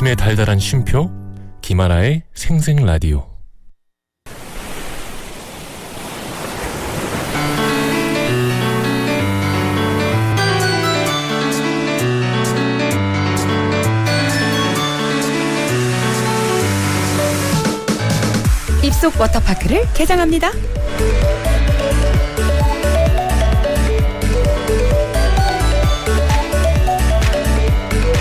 아침의 달달한 쉼표 김하나의 생생 라디오 입속 워터파크를 개장합니다.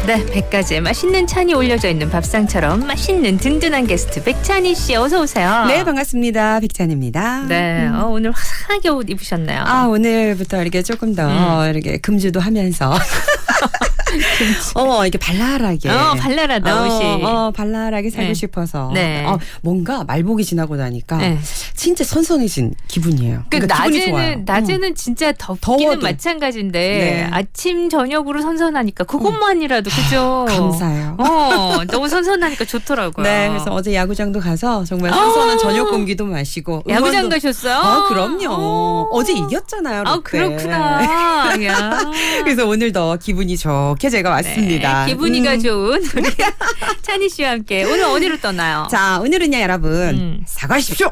네, 100가지의 맛있는 찬이 올려져 있는 밥상처럼 맛있는 든든한 게스트 백찬희 씨 어서 오세요. 네, 반갑습니다. 백찬입니다. 네, 어, 오늘 화사하게 옷 입으셨네요. 아, 오늘부터 이렇게 조금 더 음. 이렇게 금주도 하면서 어, 이렇게 발랄하게. 어, 발랄하다 어, 옷이. 어, 발랄하게 살고 네. 싶어서. 네. 어, 뭔가 말복이 지나고 나니까 네. 진짜 선선해진 기분이에요. 그 그러니까 기분이 좋아요. 낮에는 낮에는 진짜 덥기는 더워도. 마찬가지인데 네. 아침 저녁으로 선선하니까 그것만이라도 그죠. 감사해요. 어, 너무 선선하니까 좋더라고요. 네, 그래서 어제 야구장도 가서 정말 선선한 저녁 공기도 마시고 야구장 응원도- 가셨어요? 아, 그럼요. 어. 어제 이겼잖아요. 아, 롯데. 그렇구나. 야. 그래서 오늘 더 기분이 좋게 제가 왔습니다. 네, 기분이가 음. 좋은 우리 찬희 씨와 함께 오늘 어디로 떠나요? 자, 오늘은요, 여러분. 음. 사과하십시오!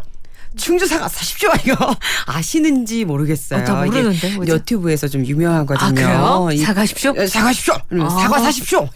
충주 사과 사십시오! 이거 아시는지 모르겠어요. 이게 모르는데, 뭐죠? 유튜브에서 좀 유명하거든요. 아, 그래요? 이- 사가십시오? 어! 이러면 아. 사과 사십시오!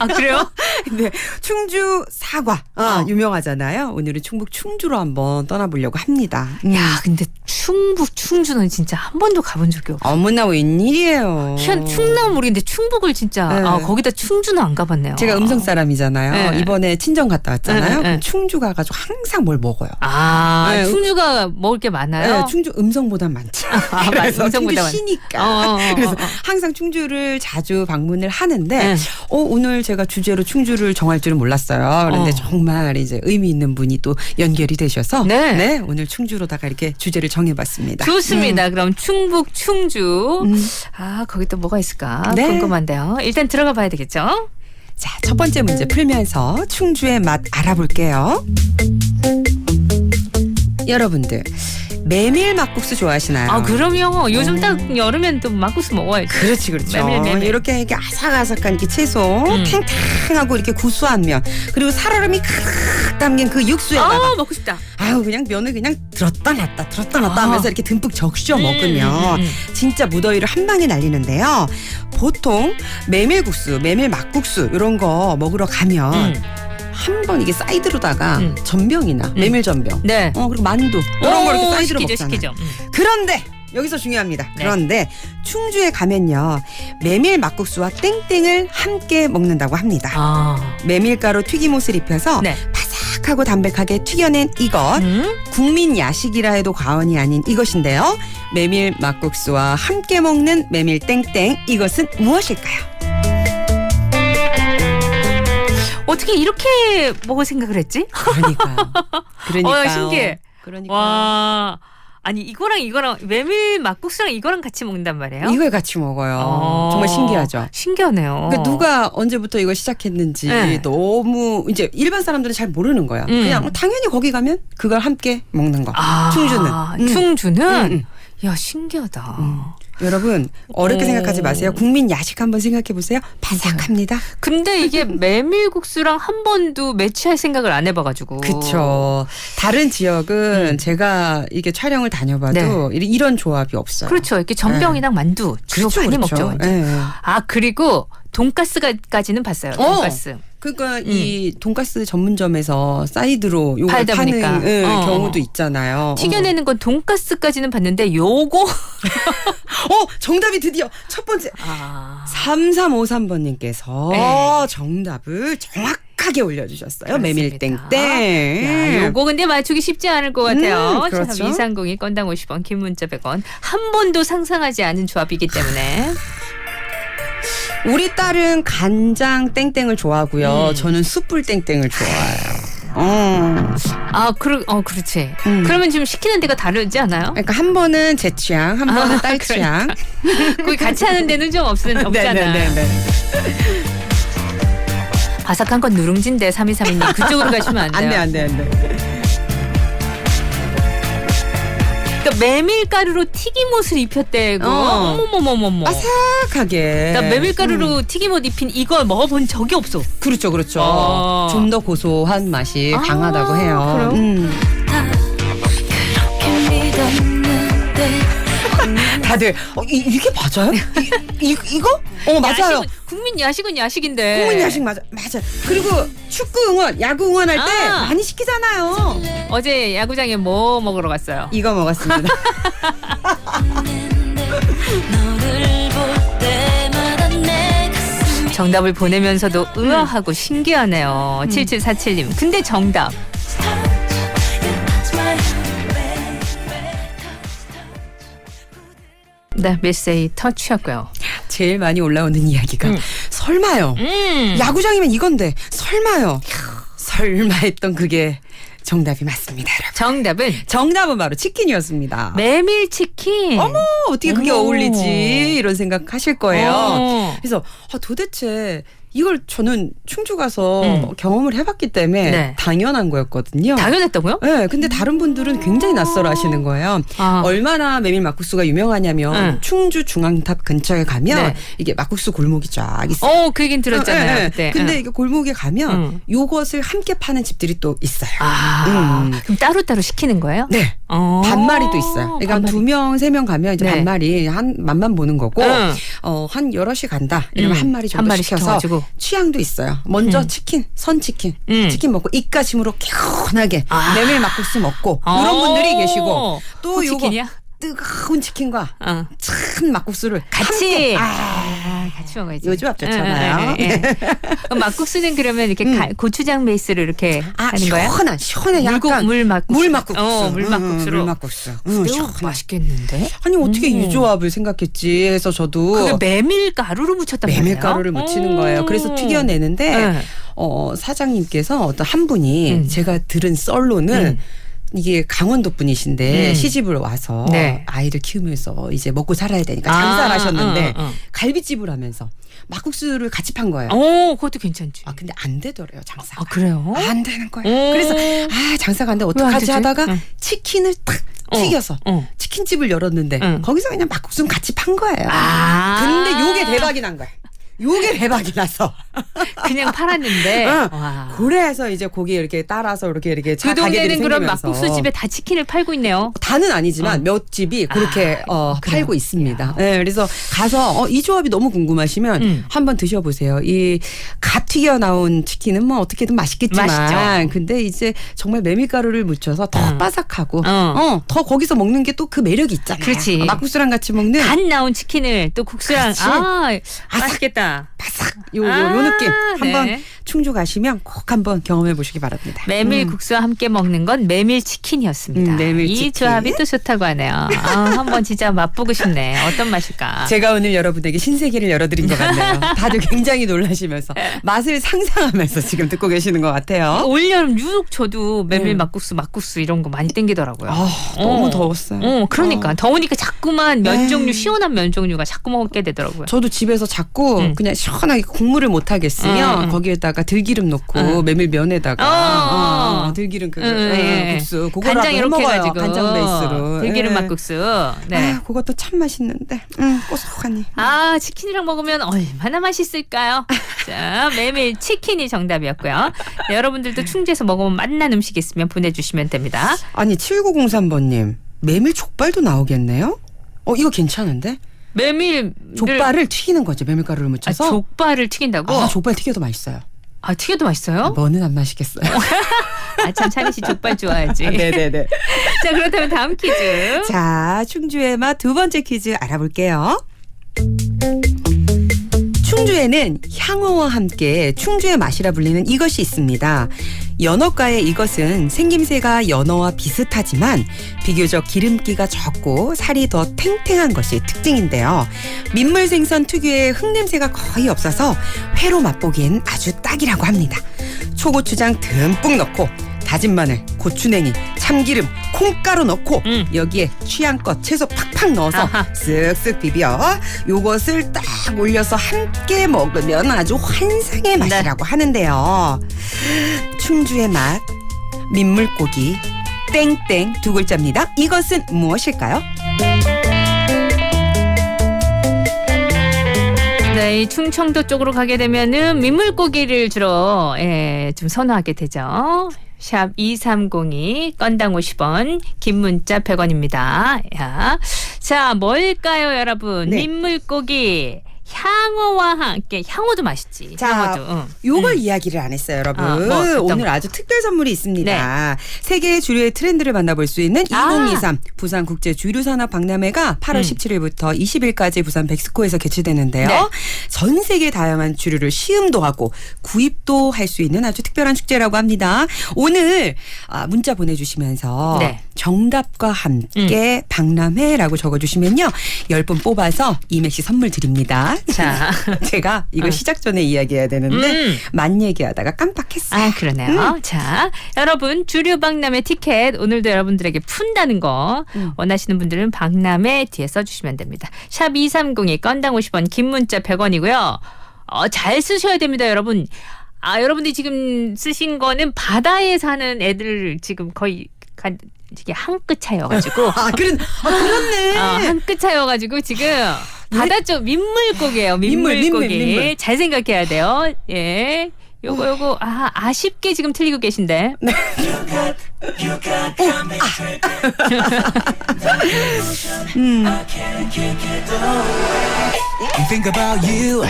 아, 그래요? 근데 충주 사과 아, 어. 유명하잖아요. 오늘은 충북 충주로 한번 떠나보려고 합니다. 음. 야, 근데 충북 충주는 진짜 한 번도 가본 적이 없어. 어머나 웬일이에요. 현 충남 모르겠는데 충북을 진짜 네. 아, 거기다 충주는 안 가봤네요. 제가 음성 사람이잖아요. 네. 이번에 친정 갔다 왔잖아요. 네, 네, 네. 충주 가가지고 항상 뭘 먹어요. 아, 네. 충주가 먹을 게 많아요. 네, 충주 음성보다 많죠. 아, 그래서 충주 시니까. 어, 어, 어, 그래서 어. 항상 충주를 자주 방문을 하는데 네. 어, 오늘 제가 주제로 충주를 정할 줄은 몰랐어요. 그런데 어. 정말 이제 의미 있는 분이 또 연결이 되셔서 네. 오늘 충주로다가 이렇게 주제를 정해봤습니다. 좋습니다. 그럼 충북 충주. 음. 아, 거기 또 뭐가 있을까? 네. 궁금한데요. 일단 들어가 봐야 되겠죠? 자, 첫 번째 문제 풀면서 충주의 맛 알아볼게요. 여러분들 메밀 막국수 좋아하시나요? 아, 그럼요. 요즘 딱 여름엔 또 막국수 먹어야지. 그렇지 그렇죠. 메밀, 메밀. 이렇게 이렇게 아삭아삭한 이렇게 채소, 음. 탱탱하고 이렇게 구수한 면, 그리고 살얼음이 가득 담긴 그 육수에다가 아, 먹고 싶다. 아유 그냥 면을 그냥 들었다 놨다 들었다 놨다 아. 하면서 이렇게 듬뿍 적셔 음, 먹으면 음, 음. 진짜 무더위를 한 방에 날리는데요. 보통 메밀국수, 메밀 막국수 이런 거 먹으러 가면 음. 한 번 이게 사이드로다가 음. 전병이나 메밀 전병, 네. 어 그리고 만두 이런 거 이렇게 오, 사이드로 시키죠, 먹잖아요. 시키죠. 음. 그런데 여기서 중요합니다. 네. 그런데 충주에 가면요 메밀 막국수와 땡땡을 함께 먹는다고 합니다. 아. 메밀가루 튀김옷을 입혀서 네. 바삭하고 담백하게 튀겨낸 이것 음? 국민 야식이라 해도 과언이 아닌 이것인데요. 메밀 막국수와 함께 먹는 메밀 땡땡 이것은 무엇일까요? 어떻게 이렇게 먹을 생각을 했지? 그러니까요. 그러니까 어, 신기해. 그러니까 와. 아니 이거랑 이거랑 메밀 막국수랑 이거랑 같이 먹는단 말이에요? 이걸 같이 먹어요. 어. 정말 신기하죠. 신기하네요. 그러니까 누가 언제부터 이걸 시작했는지 네. 너무 이제 일반 사람들은 잘 모르는 거야. 음. 그냥 당연히 거기 가면 그걸 함께 먹는 거. 아, 충주는. 음. 충주는 음, 음. 야 신기하다. 음. 여러분 어렵게 오. 생각하지 마세요. 국민 야식 한번 생각해 보세요. 바삭합니다. 근데 이게 메밀국수랑 한 번도 매치할 생각을 안 해봐가지고. 그쵸. 다른 지역은 제가 이게 촬영을 다녀봐도 이- 이런 조합이 없어요. 음. 네. 그렇죠. 이렇게 전병이랑 만두 주로 그렇죠, 많이 그렇죠. 먹죠. 예, 예. 아 그리고 돈가스까지는 봤어요. 어. 돈가스. 그러니까 이 돈가스 전문점에서 사이드로 요걸 팔다 파는 보니까. 예, 어. 경우도 있잖아요. 튀겨내는 건 돈가스까지는 봤는데 요거 어. 어, 정답이 드디어 첫 번째. 아. 3353번님께서 네. 정답을 정확하게 올려주셨어요. 메밀땡땡. 야, 요거 근데 맞추기 쉽지 않을 것 같아요. 음, 그렇죠. 참 이상공이 건당 50원, 긴 문자 100원. 한 번도 상상하지 않은 조합이기 때문에. 우리 딸은 간장 땡땡을 좋아하고요. 음. 저는 숯불 땡땡을 좋아해요. 어. 아, 그러, 어, 그렇지. 음. 그러면 지금 시키는 데가 다르지 않아요? 그러니까 한 번은 제 취향, 한 번은 아, 딸 취향. 거기 같이 하는 데는 좀 없, 없잖아. 네네네네. 바삭한 건 누룽지인데 3232님 그쪽으로 가시면 안 돼요. 안 돼, 안 돼, 안 돼. 그러니까 메밀가루로 튀김옷을 입혔대고. 어. 어머머머머머. 아삭하게. 나 메밀가루로 음, 튀김옷 입힌 이걸 먹어본 적이 없어. 그렇죠, 그렇죠. 어. 좀더 고소한 맛이 아, 강하다고 해요. 그래요? 음. 다들 어, 이, 이게 맞아요? 이, 이, 이 거? 어 맞아요. 야식은, 국민 야식은 야식인데. 국민 야식 맞아 맞아. 그리고 축구 응원, 야구 응원할 때 아. 많이 시키잖아요. 어제 야구장에 뭐 먹으러 갔어요? 이거 먹었습니다. 정답을 보내면서도 의아하고 신기하네요. 7747님. 근데 정답. 네, 메세이 터치였고요. 제일 많이 올라오는 이야기가 음. 설마요. 음. 야구장이면 이건데 설마요. 설마 했던 그게 정답이 맞습니다, 여러분. 정답은 정답은 바로 치킨이었습니다. 메밀 치킨. 어머 어떻게 그게 어머. 어울리지 이런 생각 하실 거예요. 어. 그래서 아, 도대체 이걸 저는 충주 가서 음. 경험을 해봤기 때문에 네. 당연한 거였거든요. 당연했다고요? 네, 근데 다른 분들은 굉장히 낯설어 하시는 거예요. 아. 얼마나 메밀 막국수가 유명하냐면 응. 충주 중앙탑 근처에 가면 네. 이게 막국수 골목이 쫙 있어요. 어, 그 얘기는 들었잖아요. 네, 네. 그때. 근데 응. 이게 골목에 가면 응. 요것을 함께 파는 집들이 또 있어요. 아, 음. 그럼 따로따로 시키는 거예요? 네. 어. 반마리도 있어요. 그러니까. 두 명, 세 명 가면 이제 네. 반마리 한 맛만 보는 거고, 응. 어, 한 여럿이 간다. 이러면 음. 한 마리 정도 한 마리 시켜서 시켜가지고. 취향도 있어요. 먼저 음. 치킨, 선치킨, 음. 치킨 먹고 입가심으로 개운하게 아. 메밀 막국수 먹고 이런 어. 분들이 계시고 또 요거 치킨이야? 뜨거운 치킨과 어. 찬 막국수를 같이. 아, 아, 같이 먹어야지. 요즘 앞 좋잖아요. 예, 예, 예. 막국수는 그러면 이렇게 음. 가- 고추장 베이스로 이렇게 아 하는 거야? 시원한 시원해 약간 물 막국수. 물 막국수. 어, 물 음, 막국수로. 물 막국수. 음. 맛있겠는데? 아니 어떻게 음. 이 조합을 생각했지 해서 저도 그게 메밀 가루로 묻혔단 말이에요. 메밀 가루를 묻히는 거예요. 그래서 오. 튀겨내는데 네. 어, 사장님께서 어떤 한 분이 음. 제가 들은 썰로는 음. 이게 강원도 분이신데 음. 시집을 와서 네. 아이를 키우면서 이제 먹고 살아야 되니까 아, 장사를 하셨는데 어, 어. 갈비집을 하면서 막국수를 같이 판 거예요. 어, 그것도 괜찮지. 아 근데 안 되더래요 장사가. 아, 그래요? 안 되는 거예요. 오. 그래서 아 장사가 안 돼 어떡하지? 하다가 응. 치킨을 딱 어. 튀겨서 어. 치킨집을 열었는데 응. 거기서 그냥 막국수는 같이 판 거예요. 아. 근데 요게 대박이 난 거야. 요 게 대박이 나서. 그냥 팔았는데. 응. 와. 그래서 이제 거기에 이렇게 따라서 이렇게 이렇게 그 동네는 그런. 막국수 집에 다 치킨을 팔고 있네요. 다는 아니지만 어. 몇 집이 그렇게 어, 그래요? 팔고 있습니다. 네, 그래서 가서 어, 이 조합이 너무 궁금하시면 음. 한번 드셔보세요. 이갓 튀겨 나온 치킨은 뭐 어떻게든 맛있겠지만, 맛있죠. 근데 이제 정말 메밀가루를 묻혀서 더 음. 바삭하고, 어. 어. 더 거기서 먹는 게 또 그 매력이 있잖아요. 그렇지. 막국수랑 같이 먹는 갓 나온 치킨을 또 국수랑 그렇지. 아 맛있겠다. 바삭 요, 요, 요 아, 느낌 한번 네. 충주 가시면 꼭 한번 경험해 보시기 바랍니다. 메밀 음. 국수와 함께 먹는 건 메밀 치킨이었습니다. 음, 메밀 이 치킨. 조합이 또 좋다고 하네요. 아, 한번 진짜 맛보고 싶네. 어떤 맛일까? 제가 오늘 여러분에게 신세계를 열어드린 것 같네요. 다들 굉장히 놀라시면서 맛을 상상하면서 지금 듣고 계시는 것 같아요. 올 여름 유독 저도 메밀 음. 막국수, 막국수 이런 거 많이 땡기더라고요. 아, 너무 어. 더웠어요. 어, 그러니까 어. 더우니까 자꾸만 면 네. 종류 시원한 면 종류가 자꾸 먹게 되더라고요. 저도 집에서 자꾸 음. 그냥 시원하게 국물을 못 하겠으면 음, 음. 거기에다가 들기름 넣고 음. 메밀면에다가 어. 어, 들기름 그 음, 음, 예. 국수 그거라도 간장 이렇게 먹어요. 해가지고 간장 베이스로 들기름 예. 막국수. 네. 아, 그것도 참 맛있는데 음, 고소하니. 아, 치킨이랑 먹으면 얼마나 맛있을까요? 자, 메밀 치킨이 정답이었고요. 네, 여러분들도 충주에서 먹으면 맛난 음식 있으면 보내주시면 됩니다. 아니 7903번님 메밀 족발도 나오겠네요? 어 이거 괜찮은데? 메밀 족발을 튀기는 거죠 메밀가루를 아, 묻혀서. 족발을 튀긴다고? 아, 족발 튀겨도 맛있어요. 아, 튀겨도 맛있어요? 뭐는 안 맛있겠어요. 아 참 찬희 씨 족발 좋아하지. 네네네. 자, 그렇다면 다음 퀴즈. 자, 충주의 맛 두 번째 퀴즈 알아볼게요. 충주에는 향어와 함께 충주의 맛이라 불리는 이것이 있습니다. 연어가의 이것은 생김새가 연어와 비슷하지만 비교적 기름기가 적고 살이 더 탱탱한 것이 특징인데요. 민물 생선 특유의 흙냄새가 거의 없어서 회로 맛보기엔 아주 딱이라고 합니다. 초고추장 듬뿍 넣고 다진 마늘, 고추냉이, 참기름, 콩가루 넣고 음. 여기에 취향껏 채소 팍팍 넣어서 아하. 쓱쓱 비벼 요것을 딱 올려서 함께 먹으면 아주 환상의 맛이라고 하는데요. 충주의 맛, 민물고기, 땡땡 두 글자입니다. 이것은 무엇일까요? 네, 이 충청도 쪽으로 가게 되면은 민물고기를 주로 예, 좀 선호하게 되죠. 샵 2302, 건당 50원, 긴 문자 100원입니다. 야. 자, 뭘까요, 여러분? 네. 민물고기. 향어와 함께 향어도 맛있지. 자, 향어도. 응. 요걸 음. 이야기를 안 했어요, 여러분. 아, 뭐, 어떤 오늘 거? 아주 특별 선물이 있습니다. 세계 주류의 트렌드를 만나볼 수 있는 아. 2023 부산 국제 주류 산업 박람회가 8월 음. 17일부터 20일까지 부산 백스코에서 개최되는데요. 네. 전 세계 다양한 주류를 시음도 하고 구입도 할 수 있는 아주 특별한 축제라고 합니다. 오늘 아, 문자 보내주시면서 네. 정답과 함께 박람회라고 적어주시면요. 10분 뽑아서 이맥시 선물 드립니다. 자. 제가 이거 어. 시작 전에 이야기해야 되는데 음. 만 얘기하다가 깜빡했어요. 아, 그러네요. 자, 여러분, 주류 박람회 티켓 오늘도 여러분들에게 푼다는 거 음. 원하시는 분들은 박람회 뒤에 써주시면 됩니다. 샵 2302, 건당 50원, 긴 문자 100원이고요. 어, 잘 쓰셔야 됩니다, 여러분. 아, 여러분들이 지금 쓰신 거는 바다에 사는 애들 지금 거의 간, 이게 한 끗 차여가지고. 아, 그런, 아, 그렇네. 어, 한끗 차여가지고 지금 바다 쪽 민물고기예요. 민물, 민물고기. 민물, 민물. 잘 생각해야 돼요. 예. 요거 요거 아 아쉽게 지금 틀리고 계신데. and think about you.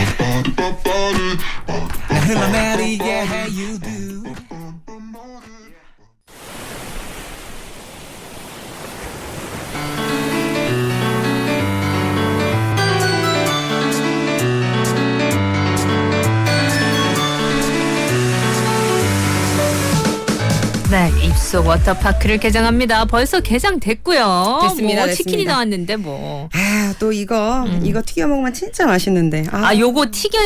Hello, Maddie, yeah, how you do? 네, 입속 워터파크를 개장합니다. 벌써 개장됐고요. 됐습니다, 뭐 됐습니다. 치킨이 나왔는데 뭐. 아, 또 이거, 이거 튀겨 먹으면 진짜 맛있는데. 아, 음. 아, 요거 튀겨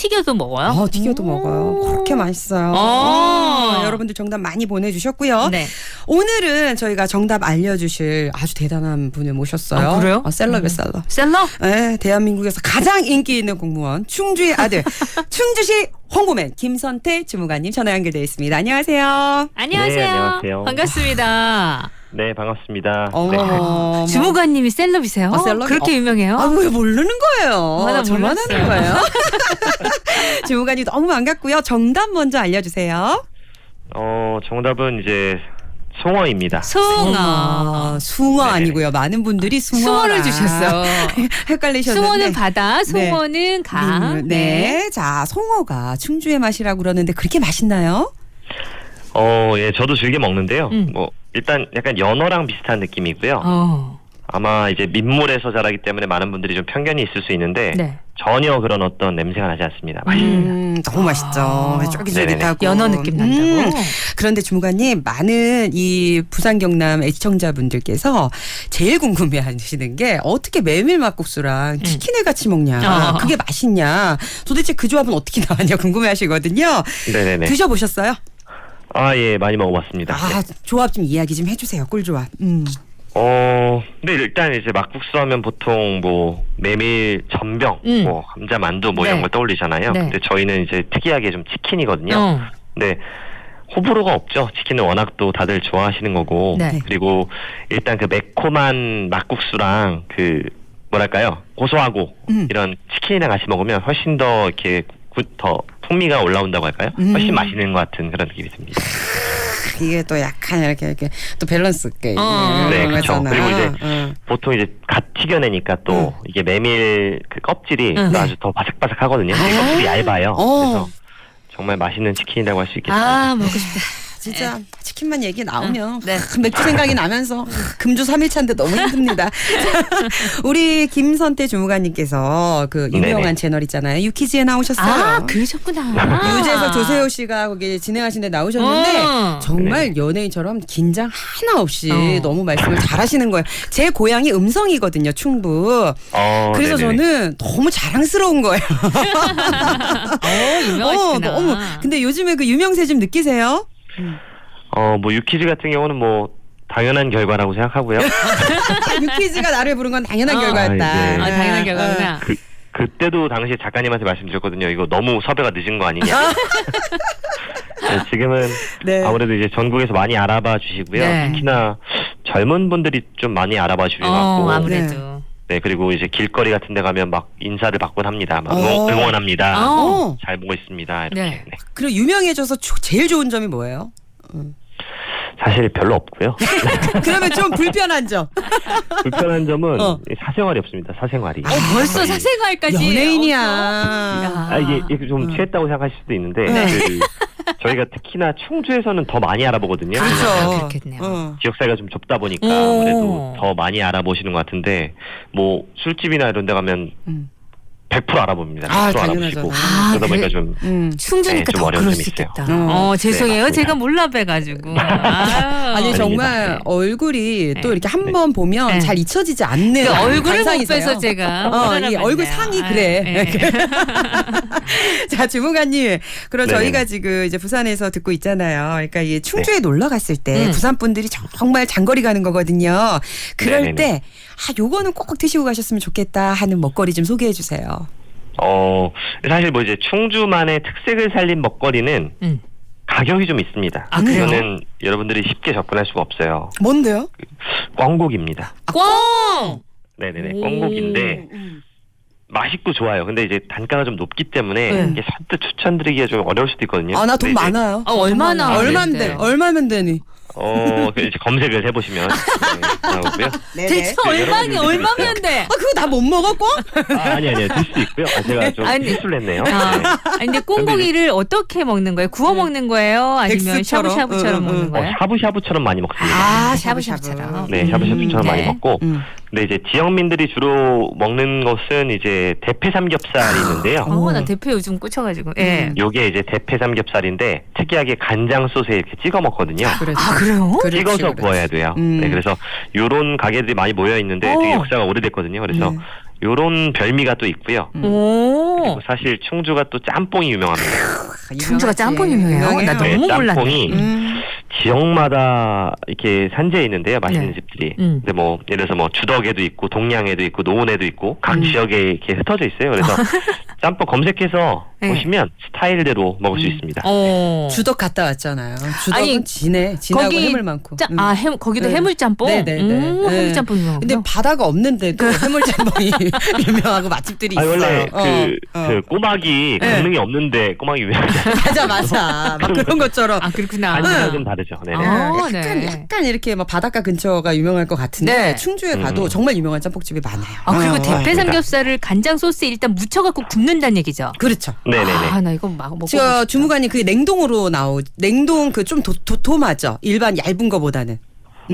튀겨도 먹어요? 어, 튀겨도 오. 먹어요. 그렇게 맛있어요. 어. 어, 여러분들 정답 많이 보내주셨고요. 네. 오늘은 저희가 정답 알려주실 아주 대단한 분을 모셨어요. 아, 그래요? 어, 셀럽의 셀럽. 셀러? 네, 대한민국에서 가장 인기 있는 공무원 충주의 아들 충주시 홍보맨 김선태 주무관님 전화 연결되어 있습니다. 안녕하세요. 안녕하세요. 네, 안녕하세요. 반갑습니다. 네, 반갑습니다. 네. 어머, 주무관님이 셀럽이세요? 아, 셀럽이- 그렇게 어. 유명해요? 아, 왜 모르는 거예요? 아, 나 저만 몰랐어요. 하는 거예요. 주무관님 너무 반갑고요. 정답 먼저 알려주세요. 어, 정답은 이제 송어입니다. 송어. 숭어 네. 아니고요. 많은 분들이 숭어 숭어를 주셨어. 헷갈리셨는데. 숭어는 바다, 송어는 강. 민물. 네. 자, 송어가 충주의 맛이라고 그러는데 그렇게 맛있나요? 어, 예, 저도 즐겨 먹는데요. 음. 뭐 일단 약간 연어랑 비슷한 느낌이고요. 어. 아마 이제 민물에서 자라기 때문에 많은 분들이 좀 편견이 있을 수 있는데 네. 전혀 그런 어떤 냄새가 나지 않습니다. 맛있습니다. 음, 너무 맛있죠. 아. 쫄깃쫄깃하고. 연어 느낌 난다고. 음. 그런데 주무관님, 많은 이 부산 경남 애청자분들께서 제일 궁금해 하시는 게 어떻게 메밀 막국수랑 치킨을 같이 먹냐. 음. 어. 그게 맛있냐. 도대체 그 조합은 어떻게 나왔냐 궁금해 하시거든요. 네네네. 드셔보셨어요? 아, 예, 많이 먹어봤습니다. 아, 조합 좀 이야기 좀 해주세요. 꿀조합. 음. 어, 근데 일단 이제 막국수 하면 보통 뭐 메밀 전병, 음. 뭐 감자 만두 뭐 네. 이런 걸 떠올리잖아요. 네. 근데 저희는 이제 특이하게 좀 치킨이거든요. 어. 네. 호불호가 없죠. 치킨은 워낙 또 다들 좋아하시는 거고. 네. 그리고 일단 그 매콤한 막국수랑 그 뭐랄까요 고소하고 음. 이런 치킨이랑 같이 먹으면 훨씬 더 이렇게 구- 더 풍미가 올라온다고 할까요? 음. 훨씬 맛있는 것 같은 그런 느낌이 듭니다. 이게 또 약간 이렇게 이렇게 또 밸런스 있게 어. 네. 거잖아. 그리고 이제 어. 보통 이제 갓 튀겨내니까 또 음. 이게 메밀 그 껍질이 음. 또 아주 더 바삭바삭하거든요. 아. 껍질이 얇아요. 어. 그래서 정말 맛있는 치킨이라고 할 수 있겠습니다. 아, 먹고 싶다. 진짜 치킨만 얘기 나오면 네. 크, 맥주 생각이 나면서 금주 3일차인데 너무 힘듭니다. 우리 김선태 주무관님께서 그 유명한 네네. 채널 있잖아요. 유키즈에 나오셨어요. 아, 그러셨구나. 유재석 조세호 씨가 거기 진행하신 데 나오셨는데 어. 정말 연예인처럼 긴장 하나 없이 어. 너무 말씀을 잘하시는 거예요. 제 고향이 음성이거든요, 충북. 어, 그래서 네네네. 저는 너무 자랑스러운 거예요. 어, 유명하시구나. 어머. 근데 요즘에 그 유명세 좀 느끼세요? 어, 뭐 유키즈 같은 경우는 뭐 당연한 결과라고 생각하고요. 유키즈가 나를 부른 건 당연한 어. 결과였다. 아. 아, 당연한 어, 결과구나. 그 그때도 당시에 작가님한테 말씀드렸거든요. 이거 너무 섭외가 늦은 거 아니냐. 네, 지금은 네. 아무래도 이제 전국에서 많이 알아봐 주시고요. 네. 특히나 젊은 분들이 좀 많이 알아봐 주셔 어, 아무래도. 네 그리고 이제 길거리 같은 데 가면 막 인사를 받곤 합니다. 막 어. 응원, 응원합니다. 어. 어. 잘 보고 있습니다. 이렇게. 네. 네. 그리고 유명해져서 조- 제일 좋은 점이 뭐예요? 사실 별로 없고요. 그러면 좀 불편한 점. 불편한 점은 어. 사생활이 없습니다. 사생활이. 어, 벌써 사생활까지. 연예인이야. 야. 아 이게, 이게 좀 취했다고 생각하실 수도 있는데 네. 그 저희가 특히나 충주에서는 더 많이 알아보거든요. 그렇죠. 그렇겠네요. 어. 지역 사회가 좀 좁다 보니까 오. 아무래도 더 많이 알아보시는 것 같은데 뭐 술집이나 이런 데 가면 음. 100% 알아보십니다. 100% 아, 알아보시고 당연하잖아. 아, 그러다 보니까. 좀 음. 충주니까 네, 좀 더 어려운 그럴 점이 수 있어요. 있겠다. 어. 어, 죄송해요. 맞습니다. 제가 몰라 뵈가지고. 아유. 아니 정말 아닙니다. 얼굴이 또 네. 이렇게 한 번 보면 네. 잘 잊혀지지 않는 그 얼굴을 못 관상이세요. 빼서 제가. 어, 못이 알아봤네요. 얼굴 상이 그래. 아, 네. 자, 주무관님. 그럼 네네. 저희가 지금 이제 부산에서 듣고 있잖아요. 그러니까 이 충주에 놀러 갔을 때 음. 부산 분들이 정말 장거리 가는 거거든요. 그럴 네네네. 때, 아, 요거는 꼭 드시고 가셨으면 좋겠다 하는 먹거리 좀 소개해 주세요. 어 사실 뭐 이제 충주만의 특색을 살린 먹거리는 음. 가격이 좀 있습니다. 아, 그래요? 이거는 여러분들이 쉽게 접근할 수가 없어요. 뭔데요? 꽝곡입니다. 꽝! 네네네 오. 꽝곡인데 맛있고 좋아요. 근데 이제 단가가 좀 높기 때문에 네. 이게 선뜻 추천드리기가 좀 어려울 수도 있거든요. 아, 나 돈 근데 이제 많아요. 아, 얼마나? 하는데요? 얼마면 되니? 어, 그 이제 검색을 해보시면 네, 나오고요. 대체 그 얼마니, 얼마면 돼? 아, 그거 나 못 먹어, 꽝? 아, 아니 아니요, 들 수도 있고요. 아, 제가 좀 아니. 실수했네요. 아, 네. 아니, 근데 꽁고기를 어떻게 먹는 거예요? 구워 먹는 거예요? 아니면 백숙처럼? 샤브샤브처럼 응, 응, 먹는 응. 어, 거예요? 샤브샤브처럼 많이 먹습니다. 아, 샤브샤브. 샤브샤브처럼. 네, 샤브샤브처럼 음, 많이 네. 먹고. 음. 근데 이제 지역민들이 주로 먹는 것은 이제 대패 삼겹살이 있는데요. 어, 나 대표 요즘 꽂혀가지고. 예. 음. 요게 이제 대패 삼겹살인데 특이하게 간장 소스에 이렇게 찍어 먹거든요. 아, 그래요? 그렇지, 찍어서 그렇지. 구워야 돼요. 음. 네, 그래서 요런 가게들이 많이 모여 있는데 되게 어. 역사가 오래됐거든요. 그래서 네. 요런 별미가 또 있고요. 음. 오. 그리고 사실 충주가 또 짬뽕이 유명합니다. 충주가 짬뽕 유명해요? 나 유명해요. 너무 네, 몰랐네. 짬뽕이 음. 지역마다 이렇게 산재에 있는데요. 맛있는 네. 집들이. 음. 근데 뭐 예를 들어서 뭐 주덕에도 있고 동양에도 있고 노원에도 있고 각 음. 지역에 이렇게 흩어져 있어요. 그래서 짬뽕 검색해서 네. 보시면 스타일대로 먹을 수 음. 있습니다. 어. 주덕 갔다 왔잖아요. 주덕은 아니, 진해, 진하고 거기 해물 많고. 짜, 음. 아, 해, 거기도 네. 해물짬뽕? 네네네. 음, 네. 해물짬뽕 유명하구나. 근데 바다가 없는데도 해물짬뽕이 유명하고 맛집들이 아 있어요. 원래 어, 그, 어. 그 꼬막이 네. 강릉이 없는데 꼬막이 유명하잖아요. 맞아 맞아 막 그런 것처럼 아, 그렇구나. 좀 다르죠. 네네. 아. 네, 약간 네. 약간 이렇게 막 바닷가 근처가 유명할 것 같은데 네. 충주에 가도 음. 정말 유명한 짬뽕집이 많아요. 아, 그리고 어, 대패 맞습니다. 삼겹살을 간장 소스에 일단 묻혀갖고 굽는다는 얘기죠? 그렇죠. 네네네. 아, 나 이거 막 먹고. 저 주무관님 그게 냉동으로 나오 냉동 그 좀 도톰하죠. 일반 얇은 거보다는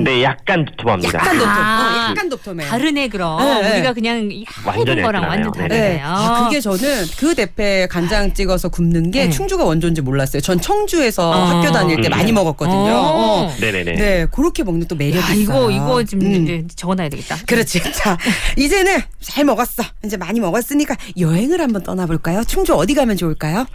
네, 약간 두툼합니다. 약간 도톰. 아. 어, 약간 도톰해. 다르네, 그럼. 네, 네. 우리가 그냥 이 완전히 하얀 거랑 완전 않아요. 다르네요. 네. 아, 그게 저는 그 대패 간장 찍어서 굽는 게 네. 충주가 원조인지 몰랐어요. 전 청주에서 어. 학교 다닐 때 음. 많이 먹었거든요. 어. 어. 네네네. 네, 그렇게 먹는 또 매력이 야, 있어요. 이거, 이거 좀 음. 이제 적어놔야 되겠다. 그렇지. 자, 이제는 잘 먹었어. 이제 많이 먹었으니까 여행을 한번 떠나볼까요? 충주 어디 가면 좋을까요?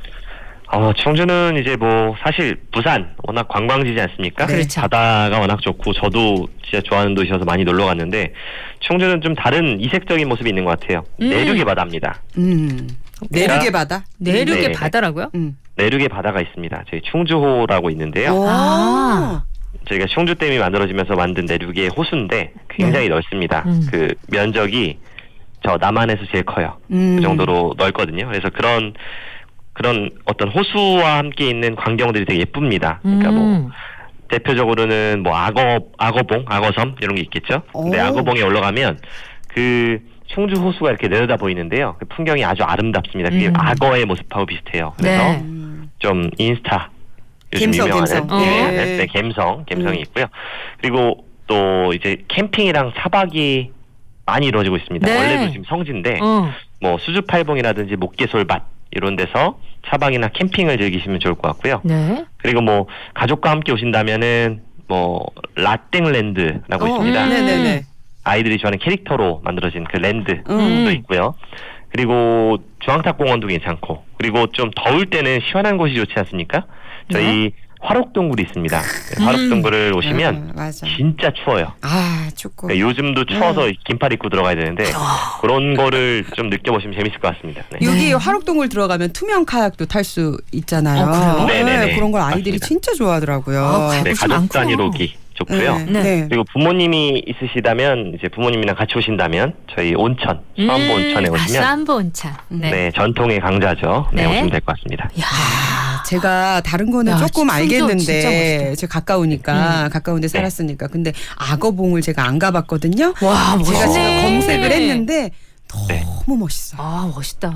어, 충주는 이제 뭐 사실 부산 워낙 관광지지 않습니까? 그렇죠. 바다가 워낙 좋고 저도 진짜 좋아하는 도시여서 많이 놀러 갔는데 충주는 좀 다른 이색적인 모습이 있는 것 같아요. 음. 내륙의 바다입니다. 음. 내륙의 바다. 내륙의 네. 바다라고요? 음. 내륙의 바다가 있습니다. 저희 충주호라고 있는데요. 오. 아. 저희가 충주댐이 만들어지면서 만든 내륙의 호수인데 굉장히 넓습니다. 음. 그 면적이 저 남한에서 제일 커요. 음. 그 정도로 넓거든요. 그래서 그런 그런 어떤 호수와 함께 있는 광경들이 되게 예쁩니다. 그러니까 뭐 음. 대표적으로는 뭐 악어 악어봉, 악어섬 이런 게 있겠죠. 근데 오. 악어봉에 올라가면 그 충주 호수가 이렇게 내려다 보이는데요. 그 풍경이 아주 아름답습니다. 그게 음. 악어의 모습하고 비슷해요. 그래서 네. 음. 좀 인스타 요즘 갬성, 유명한 갬성. 예, 어. 네, 네, 갬성, 갬성이 음. 있고요. 그리고 또 이제 캠핑이랑 차박이 많이 이루어지고 있습니다. 네. 원래도 지금 성지인데 어. 뭐 수주팔봉이라든지 목계솔밭 이런 데서 차박이나 캠핑을 즐기시면 좋을 것 같고요. 네. 그리고 뭐 가족과 함께 오신다면은 뭐 라땡랜드라고 어, 있습니다. 음. 네네네. 아이들이 좋아하는 캐릭터로 만들어진 그 랜드도 음. 있고요. 그리고 중앙탑 공원도 괜찮고 그리고 좀 더울 때는 시원한 곳이 좋지 않습니까? 저희 화록동굴이 있습니다. 네, 화록동굴을 오시면 음, 맞아. 진짜 추워요. 아 춥고. 네, 요즘도 추워서 음. 긴팔 입고 들어가야 되는데 그런 거를 좀 느껴보시면 재밌을 것 같습니다. 네. 여기 화록동굴 들어가면 투명 카약도 탈 수 있잖아요. 어, 그래요? 네네네. 그런 걸 아이들이 맞습니다. 진짜 좋아하더라고요. 아, 네, 가족. 단위로 오기 좋고요. 네. 네. 네. 그리고 부모님이 있으시다면 이제 부모님이랑 같이 오신다면 저희 온천 수안보 온천에 아, 오시면 수안보 온천. 네. 네. 전통의 강자죠. 네, 네. 오시면 될 것 같습니다. 야. 제가 다른 거는 야, 조금 진짜 알겠는데 멋있다. 제가 가까우니까 가까운데 살았으니까 근데 악어봉을 제가 안 가봤거든요. 와, 제가 멋있네. 지금 검색을 했는데 네. 너무 멋있어. 아, 멋있다.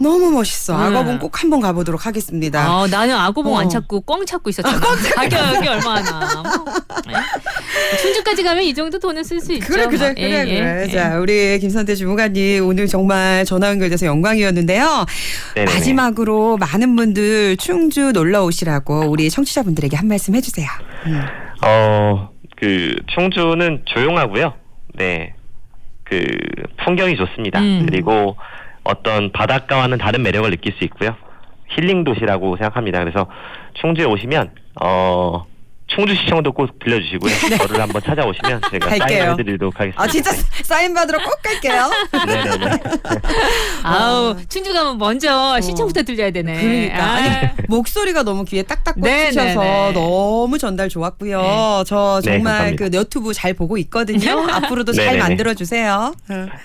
너무 멋있어. 네. 악어봉 꼭 한번 가보도록 하겠습니다. 아, 나는 악어봉 어. 안 찾고 꽝 찾고 있었잖아. 가격이 얼마나. 뭐. 네. 충주까지 가면 이 정도 돈은 쓸 수 있죠. 그래 그래 뭐. 그래 예, 그래. 예, 자 우리 김선태 주무관님 오늘 정말 전화 연결돼서 영광이었는데요. 네네네. 마지막으로 많은 분들 충주 놀러 오시라고 우리 청취자분들에게 한 말씀 해주세요. 음. 어, 그 충주는 조용하고요. 네. 그 풍경이 좋습니다. 음. 그리고 어떤 바닷가와는 다른 매력을 느낄 수 있고요. 힐링 도시라고 생각합니다. 그래서 충주에 오시면 어 충주시청도 꼭 들려주시고요. 저를 한번 찾아오시면 제가 네. 갈게요. 사인해드리도록 하겠습니다. 아 진짜 사인 받으러 꼭 갈게요. 네네네. 아우, 충주 가면 먼저 신청부터 들려야 되네. 어. 그러니까 아. 아니 목소리가 너무 귀에 딱딱 네, 꽂히셔서 네, 네. 너무 전달 좋았고요. 저 네, 정말 감사합니다. 그 유튜브 잘 보고 있거든요. 앞으로도 잘 네, 네, 네. 만들어 주세요.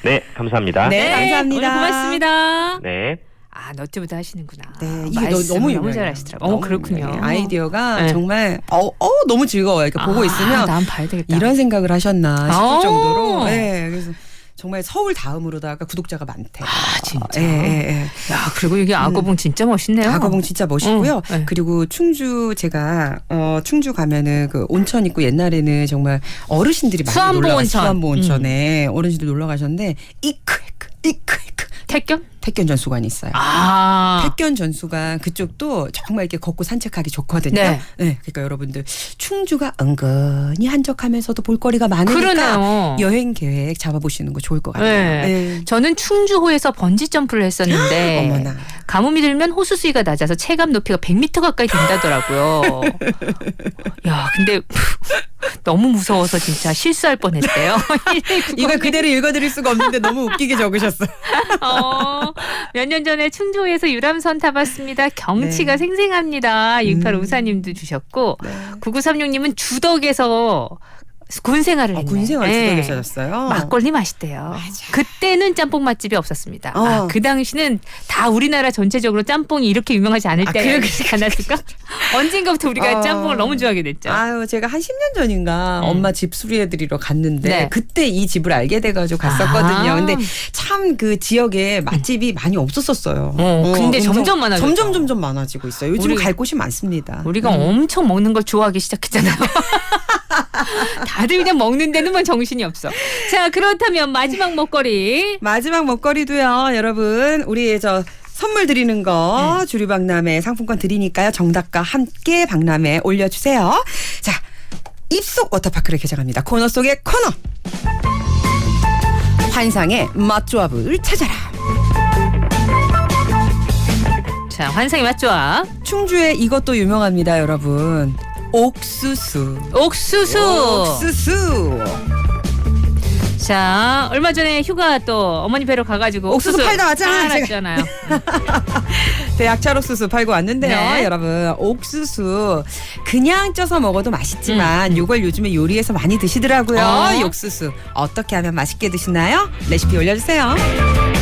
네, 감사합니다. 네. 감사합니다. 오늘 고맙습니다. 네. 아, 너튜브도 하시는구나. 네, 이게 너, 너무 너무. 잘하시더라고요. 어, 그렇군요. 유명해요. 아이디어가 네. 정말 어, 어 너무 즐거워요. 이렇게 보고 아, 있으면 난 봐야 되겠다. 이런 생각을 하셨나 싶을 오. 정도로. 네, 그래서 정말 서울 다음으로다가 구독자가 많대. 아, 진짜? 예, 예, 예. 야, 그리고 여기 악어봉 진짜 멋있네요. 악어봉 진짜 멋있고요. 응, 네. 그리고 충주 제가 어 충주 가면은 그 온천 있고 옛날에는 정말 어르신들이 많이 수안보 놀러 가 온천. 음. 수안보 온천에 어르신들 놀러 가셨는데 이크이크 이크이크 택견? 택견 전수관이 있어요. 아. 택견 전수관 그쪽도 정말 이렇게 걷고 산책하기 좋거든요. 네. 네. 그러니까 여러분들 충주가 은근히 한적하면서도 볼거리가 많으니까 그러네요. 여행 계획 잡아보시는 거 좋을 것 같아요. 네. 네. 저는 충주호에서 번지 점프를 했었는데 어머나. 가뭄이 들면 호수 수위가 낮아서 체감 높이가 100m 가까이 된다더라고요. 야, 근데 너무 무서워서 진짜 실수할 뻔했대요. 이걸 그대로 읽어드릴 수가 없는데 너무 웃기게 적으셨어요. 어, 몇 년 전에 충주호에서 유람선 타봤습니다. 경치가 네. 생생합니다. 68 음. 주셨고 네. 9936님은 주덕에서 군 생활을 어, 했네. 군 생활 네. 주덕에 사셨어요. 막걸리 맛있대요. 그때는 짬뽕 맛집이 없었습니다. 어. 아, 그 당시는 다 우리나라 전체적으로 짬뽕이 이렇게 유명하지 않을 아, 때가 그러게. 않았을까? 언젠가부터 우리가 어. 짬뽕을 너무 좋아하게 됐죠. 아유, 제가 한 10년 전인가 음. 엄마 집 수리해드리러 갔는데 네. 그때 이 집을 알게 돼가지고 갔었거든요. 아. 근데 참 그 지역에 맛집이 많이 없었었어요. 어, 근데 엄청- 점점 많아졌죠. 점점 점점 많아지고 있어요. 요즘 우리- 갈 곳이 많습니다. 우리가 음. 엄청 먹는 걸 좋아하기 시작했잖아요. 다들 그냥 먹는 데는만 정신이 없어. 자, 그렇다면 마지막 먹거리. 마지막 먹거리도요, 여러분. 우리 저 선물 드리는 거 네. 주류 박람회 상품권 드리니까요. 정답과 함께 박람회 올려주세요. 자, 입속 워터파크를 개장합니다. 코너 속의 코너. 환상의 맛조합을 찾아라. 자, 환상의 맛조합. 충주에 이것도 유명합니다, 여러분. 옥수수. 옥수수. 옥수수. 자, 얼마 전에 휴가 또 어머니 뵈러 가가지고 옥수수 팔다 왔잖아요. 팔았잖아요. 대학찰 옥수수 팔고 왔는데요, 네. 여러분. 옥수수 그냥 쪄서 먹어도 맛있지만 이걸 요즘에 요리해서 많이 드시더라고요. 음. 어. 이 옥수수 어떻게 하면 맛있게 드시나요? 레시피 올려주세요.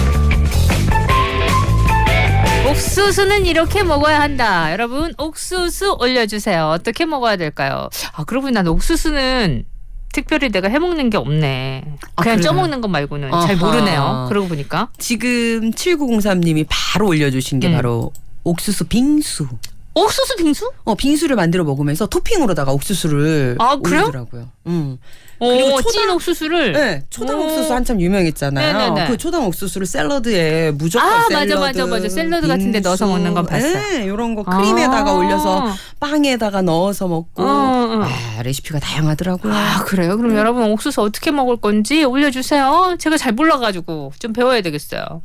옥수수는 이렇게 먹어야 한다. 여러분, 옥수수 올려주세요. 어떻게 먹어야 될까요? 아, 그러고 보니 난 옥수수는 특별히 내가 해먹는 게 없네. 아, 그냥 그래요? 쪄먹는 건 말고는 잘 아하. 모르네요. 그러고 보니까. 지금 7903님이 바로 올려주신 게 음. 바로 옥수수 빙수. 옥수수 빙수? 어 빙수를 만들어 먹으면서 토핑으로다가 옥수수를 아, 그래요? 올리더라고요. 음. 오, 그리고 초당- 찐 옥수수를. 네, 초당 오. 옥수수 한참 유명했잖아요. 네네네. 그 초당 옥수수를 샐러드에 무조건 아, 맞아, 샐러드, 맞아, 맞아. 샐러드 같은 데 넣어서 먹는 건 봤어요. 네, 이런 거 크림에다가 아. 올려서 빵에다가 넣어서 먹고 어, 어. 아, 레시피가 다양하더라고요. 아, 그래요? 그럼 여러분 옥수수 어떻게 먹을 건지 올려주세요. 제가 잘 몰라가지고 좀 배워야 되겠어요.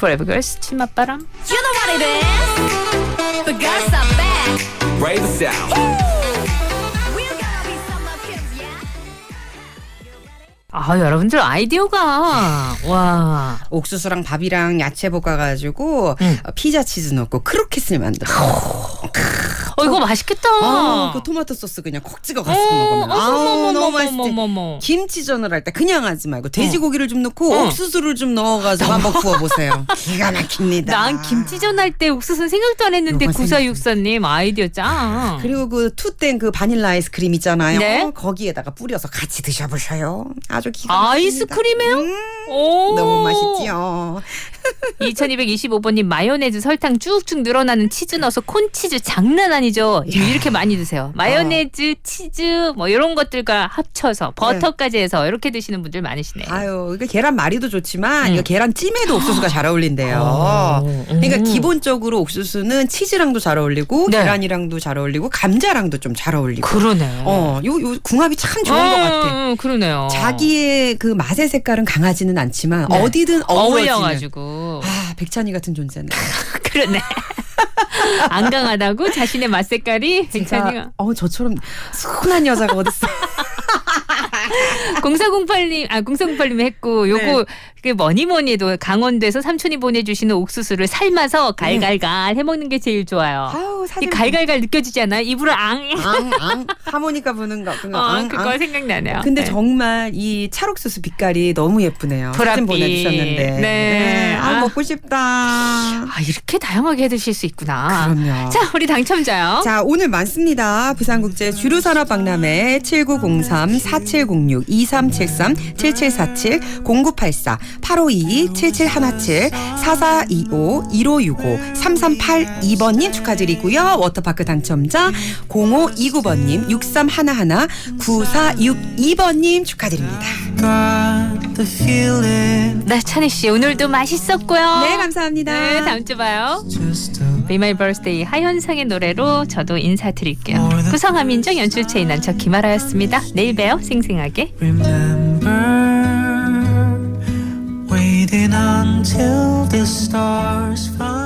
Forever Girls, 치맛바람. You know what it is? The girls are back. Brave the sound. 아 여러분들 아이디어가 와. 옥수수랑 밥이랑 야채 볶아가지고 응. 어, 피자 치즈 넣고 크로켓을 만들어. 어 이거 맛있겠다. 아, 그 토마토 소스 그냥 콕 찍어 가지고 어, 먹으면 아우 너무 맛있지. 어머머머머머머머. 김치전을 할 때 그냥 하지 말고 돼지고기를 좀 넣고 어. 옥수수를 좀 넣어가지고 한번 구워 보세요. 기가 막힙니다. 난 김치전 할 때 옥수수는 생각도 안 했는데 요거 구사육사님 아이디어 짱. 그리고 그 투땡 그 바닐라 아이스크림 있잖아요. 네. 거기에다가 뿌려서 같이 드셔보셔요. 아주 기가 막힙니다. 아이스크림에요? 음, 오. 너무 맛있지요. 2225번님 마요네즈 설탕 쭉쭉 늘어나는 치즈 넣어서 콘치즈 장난 아니죠? 이렇게 많이 드세요. 마요네즈, 치즈 뭐 이런 것들과 합쳐서 버터까지 해서 이렇게 드시는 분들 많으시네요. 아유, 이거 계란 말이도 좋지만 음. 이거 계란 찜에도 옥수수가 잘 어울린대요. 어, 그러니까 음. 기본적으로 옥수수는 치즈랑도 잘 어울리고 네. 계란이랑도 잘 어울리고 감자랑도 좀 잘 어울리고. 그러네. 어, 요, 요 궁합이 참 좋은 것 같아. 음, 그러네요. 자기의 그 맛의 색깔은 강하지는 않지만 네. 어디든. 어울려가지고 아, 백찬이 같은 존재네. 그러네. 안 강하다고 자신의 맛 색깔이 진짜, 어, 저처럼 순한 여자가 어딨어. 0408님, 아, 0408님이 했고, 요거, 네. 그 뭐니 뭐니 해도 강원도에서 삼촌이 보내주시는 옥수수를 삶아서 갈갈갈 해먹는 게 제일 좋아요. 아우, 이 사진. 갈갈갈 느껴지지 않아요? 입으로 앙. 앙, 앙. 하모니카 부는 거. 그거 어, 앙, 그거 앙. 생각나네요. 근데 네. 정말 이 찰옥수수 빛깔이 너무 예쁘네요. 보랏빛. 사진 보내주셨는데. 네. 아, 아. 먹고 싶다. 아, 이렇게 다양하게 해 드실 수 있구나. 그럼요. 자, 우리 당첨자요. 자, 오늘 많습니다. 부산국제 주류산업박람회 7903-4706-2373-0984-8217-4425-1565-3382번님 축하드리고요. 워터파크 당첨자 0529번님, 6311-9462번님 축하드립니다. 네, 찬희 씨, 오늘도 맛있었고요. 네, 감사합니다. 네, 다음 주 봐요. Be My Birthday 하현상의 노래로 저도 인사드릴게요. 구성하민정 연출 체인한 저 김아라였습니다. 내일 봬요. 생생하게. Waiting until the stars fall.